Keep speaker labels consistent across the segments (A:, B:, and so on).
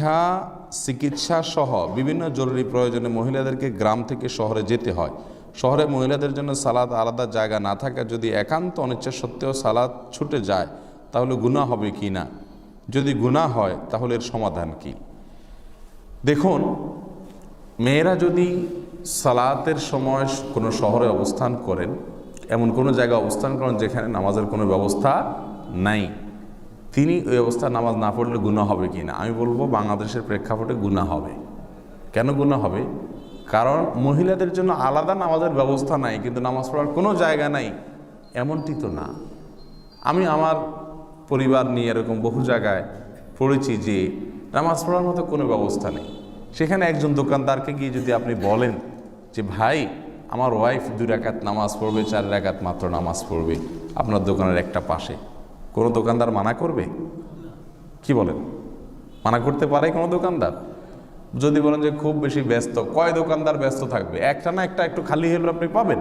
A: শিক্ষা চিকিৎসা সহ বিভিন্ন জরুরি প্রয়োজনে মহিলাদেরকে গ্রাম থেকে শহরে যেতে হয়। শহরে মহিলাদের জন্য সালাদ আলাদা জায়গা না থাকা যদি একান্ত অনিচ্ছা সত্ত্বেও সালাদ ছুটে যায়, তাহলে গুনাহ হবে কি না? যদি গুনাহ হয়, তাহলে এর সমাধান কি? দেখুন, মেয়েরা যদি সালাতের সময় কোনো শহরে অবস্থান করেন, এমন কোনো জায়গায় অবস্থান করেন যেখানে নামাজের কোনো ব্যবস্থা নাই। তিনি ওই অবস্থায় নামাজ না পড়লে গুণা হবে কি না? আমি বলব বাংলাদেশের প্রেক্ষাপটে গুণা হবে। কেন গুণা হবে? কারণ মহিলাদের জন্য আলাদা নামাজের ব্যবস্থা নাই, কিন্তু নামাজ পড়ার কোনো জায়গা নাই, এমনটি তো না। আমি আমার পরিবার নিয়ে এরকম বহু জায়গায় পড়েছি যে নামাজ পড়ার মতো কোনো ব্যবস্থা নেই। সেখানে একজন দোকানদারকে গিয়ে যদি আপনি বলেন যে, ভাই, আমার ওয়াইফ দুই রাকাত নামাজ পড়বে, চার রাকাত মাত্র নামাজ পড়বে, আপনার দোকানের একটা পাশে। কোনো দোকানদার মানা করবে? কি বলেন? মানা করতে পারে কোনো দোকানদার? যদি বলেন যে খুব বেশি ব্যস্ত, কয় দোকানদার ব্যস্ত থাকবে? একটা না একটা একটু খালি হলে আপনি পাবেন।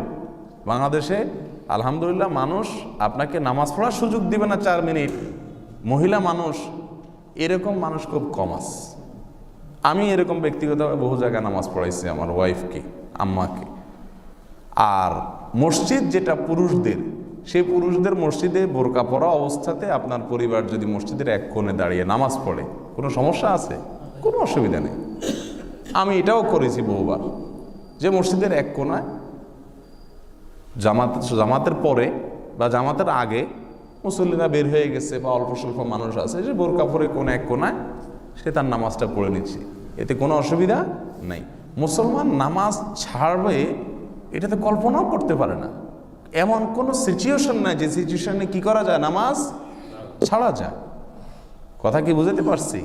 A: বাংলাদেশে আলহামদুলিল্লাহ মানুষ আপনাকে নামাজ পড়ার সুযোগ দিবে না চার মিনিট। মহিলা মানুষ, এরকম মানুষ খুব কম আছে আমি এরকম ব্যক্তিগতভাবে বহু জায়গায় নামাজ পড়াইছি আমার ওয়াইফকে আম্মাকে। আর মসজিদ যেটা পুরুষদের সেই পুরুষদের মসজিদে বোরকা পরা অবস্থাতে আপনার পরিবার যদি মসজিদের এক কোণে দাঁড়িয়ে নামাজ পড়ে, কোনো সমস্যা আছে? কোনো অসুবিধা নেই। আমি এটাও করেছি বহুবার যে মসজিদের এক কোণায় জামাত জামাতের পরে বা জামাতের আগে মুসল্লিরা বের হয়ে গেছে বা অল্প স্বল্প মানুষ আছে, যে বোরকা পরে কোন এক কোনায় সে তার নামাজটা পড়ে নিচ্ছে। এতে কোনো অসুবিধা নেই। মুসলমান নামাজ ছাড়বে এটা তো কল্পনাও করতে পারে না। এমন কোনো সিচুয়েশন নাই যে সিচুয়েশনে কি করা যায়? নামাজ ছাড়া যায়। কথা কি বুঝতে পারছি?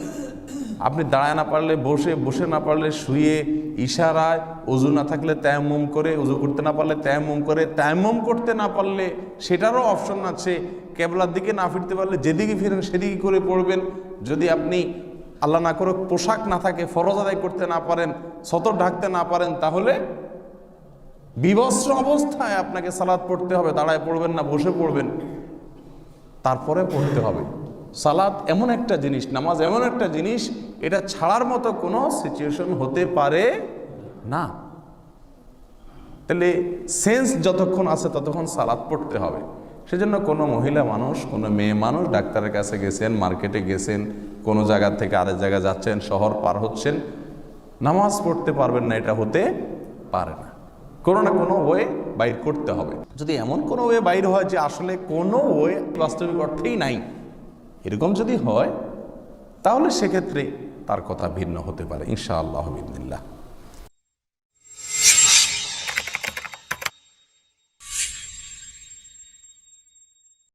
A: আপনি দাঁড়ায় না পারলে, বসে বসে না পারলে, শুয়ে, ইশারায়, উজু না থাকলে তায়াম্মুম করে, উজু করতে না পারলে তায়াম্মুম করে, তায়াম্মুম করতে না পারলে সেটারও অপশন আছে। কেবলার দিকে না ফিরতে পারলে যেদিকে ফিরেন সেদিকে করে পড়বেন। যদি আপনি আল্লাহ না করে পোশাক না থাকে, ফরজ আদায় করতে না পারেন, সতর ঢাকতে না পারেন, তাহলে বিবস্ত্র অবস্থায় আপনাকে সালাদ পড়তে হবে, দাঁড়ায় পড়বেন না, বসে পড়বেন। তারপরে পড়তে হবে। সালাদ এমন একটা জিনিস, নামাজ এমন একটা জিনিস, এটা ছাড়ার মতো কোনো সিচুয়েশন হতে পারে না। তাহলে সেন্স যতক্ষণ আছে ততক্ষণ সালাদ পড়তে হবে। সেজন্য কোনো মহিলা মানুষ, কোনো মেয়ে মানুষ ডাক্তারের কাছে গেছেন, মার্কেটে গেছেন, কোনো জায়গা থেকে আরেক জায়গায় যাচ্ছেন, শহর পার হচ্ছেন, নামাজ পড়তে পারবেন না, এটা হতে পারে না। কোনো না কোনো ওয়ে বাইর করতে হবে। যদি এমন কোনো ওয়ে বাইর হয় যে আসলে কোনো ওয়ে বাস্তবিক অর্থেই নাই, এরকম যদি হয়, তাহলে সেক্ষেত্রে তার কথা ভিন্ন হতে পারে, ইনশাআল্লাহ বিদিল্লাহ